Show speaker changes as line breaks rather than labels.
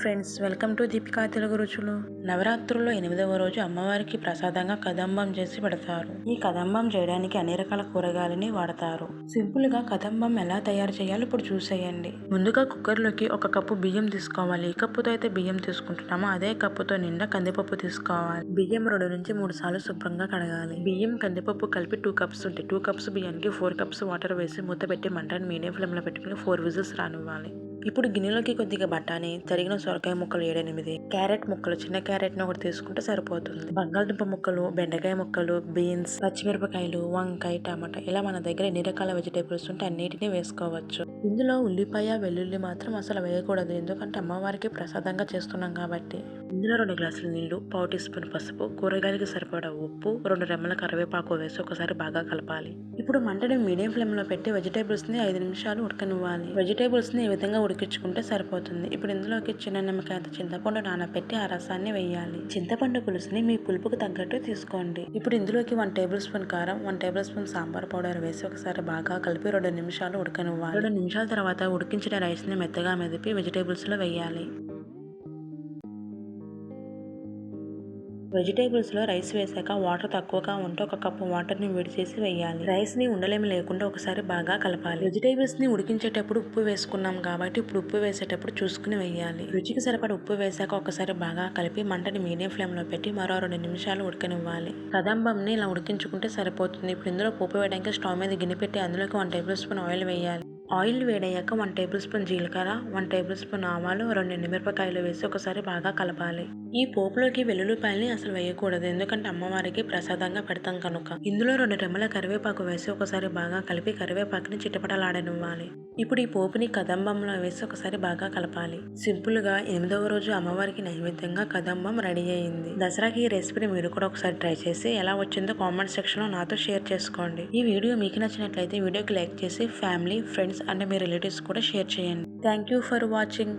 Friends welcome to Deepika Telugu రుచులు నవరాత్రుల్లో ఎనిమిదవ రోజు అమ్మవారికి ప్రసాదంగా కదంబం చేసి పెడతారు. ఈ కదంబం చేయడానికి అన్ని రకాల కూరగాయలని వాడతారు. సింపుల్గా కదంబం ఎలా తయారు చేయాలో ఇప్పుడు చూసేయండి. ముందుగా కుక్కర్లోకి ఒక కప్పు బియ్యం తీసుకోవాలి. ఈ కప్పుతో అయితే బియ్యం తీసుకుంటున్నామో అదే కప్పుతో నిండా కందిపప్పు తీసుకోవాలి. బియ్యం రెండు నుంచి మూడు సార్లు శుభ్రంగా కడగాలి. బియ్యం కందిపప్పు కలిపి టూ కప్స్ ఉంటాయి టూ కప్స్ బియ్యానికి ఫోర్ కప్స్ వాటర్ వేసి మూత పెట్టి మంటని మీడియం ఫ్లేమ్లో పెట్టుకుని ఫోర్ విజిల్స్ రానివ్వాలి. ఇప్పుడు గిన్నెలోకి కొద్దిగా బఠానీ తరిగిన సొరకాయ ముక్కలు ఏడెనిమిది. క్యారెట్ ముక్కలు చిన్న క్యారెట్ని ఒకటి తీసుకుంటే సరిపోతుంది. బంగాళదుంప ముక్కలు బెండకాయ ముక్కలు బీన్స్ పచ్చిమిరపకాయలు వంకాయ టమాటా ఇలా మన దగ్గర ఎన్ని రకాల వెజిటేబుల్స్ ఉంటే అన్నిటిని వేసుకోవచ్చు. ఇందులో ఉల్లిపాయ వెల్లుల్లి మాత్రం అసలు వేయకూడదు. ఎందుకంటే అమ్మవారికి ప్రసాదంగా చేస్తున్నాం కాబట్టి. ఇందులో రెండు గ్లాసుల నీళ్ళు పావు టీ స్పూన్ పసుపు కూరగాయలకి సరిపడా ఉప్పు రెండు రెమ్మల కరివేపాకు వేసి ఒకసారి బాగా కలపాలి. ఇప్పుడు మంటని మీడియం ఫ్లేమ్లో పెట్టి వెజిటేబుల్స్ని ఐదు నిమిషాలు ఉడకనివ్వాలి. వెజిటేబుల్స్ని ఈ విధంగా ఉడికించుకుంటే సరిపోతుంది. ఇప్పుడు ఇందులోకి చిన్న నిమ్మకాయ చింతపండు నానబెట్టి ఆ రసాన్ని వేయాలి. చింతపండు పులుసుని మీ పులుపుకు తగ్గట్టు తీసుకోండి. ఇప్పుడు ఇందులోకి వన్ టేబుల్ స్పూన్ కారం one tablespoon sambar powder వేసి ఒకసారి బాగా కలిపి రెండు నిమిషాలు ఉడకనివ్వాలి. రెండు నిమిషాల తర్వాత ఉడికించిన రైస్ని మెత్తగా మెదిపి వెజిటేబుల్స్లో వేయాలి. వెజిటేబుల్స్లో రైస్ వేసాక వాటర్ తక్కువగా ఉంటే ఒక కప్పు వాటర్ని వేడి చేసి వేయాలి. రైస్ని ఉండలేమి లేకుండా ఒకసారి బాగా కలపాలి. వెజిటేబుల్స్ని ఉడికించేటప్పుడు ఉప్పు వేసుకున్నాం కాబట్టి ఇప్పుడు ఉప్పు వేసేటప్పుడు చూసుకుని వేయాలి. రుచికి సరిపడ ఉప్పు వేసాక ఒకసారి బాగా కలిపి మంటని మీడియం ఫ్లేమ్లో పెట్టి మరో రెండు నిమిషాలు ఉడకనివ్వాలి. కదంబంని ఇలా ఉడికించుకుంటే సరిపోతుంది. ఇప్పుడు ఇందులో పోపు వేయడానికి స్టవ్ మీద గిన్నె పెట్టి అందులోకి వన్ టేబుల్ స్పూన్ ఆయిల్ వేయాలి. ఆయిల్ వేడయ్యాక వన్ టేబుల్ స్పూన్ జీలకర్ర వన్ టేబుల్ స్పూన్ ఆవాలు రెండు ఎండుమిరపకాయలు వేసి ఒకసారి బాగా కలపాలి. ఈ పోపులోకి వెల్లుల్లిపాయల్ని అసలు వేయకూడదు ఎందుకంటే అమ్మవారికి ప్రసాదంగా పెడతాం కనుక. ఇందులో రెండు రెమ్మల కరివేపాకు వేసి ఒకసారి బాగా కలిపి కరివేపాకుని చిటపటలాడనివ్వాలి. ఇప్పుడు ఈ పోపుని కదంబంలో వేసి ఒకసారి బాగా కలపాలి. సింపుల్గా ఎనిమిదవ రోజు అమ్మవారికి నైవేద్యంగా కదంబం రెడీ అయింది. దసరాకి ఈ రెసిపీని మీరు కూడా ఒకసారి ట్రై చేసి ఎలా వచ్చిందో కామెంట్ సెక్షన్లో నాతో షేర్ చేసుకోండి. ఈ వీడియో మీకు నచ్చినట్లయితే వీడియోకి లైక్ చేసి ఫ్యామిలీ ఫ్రెండ్స్ ఫ్రెండ్స్ అండ్ మీ రిలేటివ్స్ కూడా షేర్ చేయండి. Thank you for watching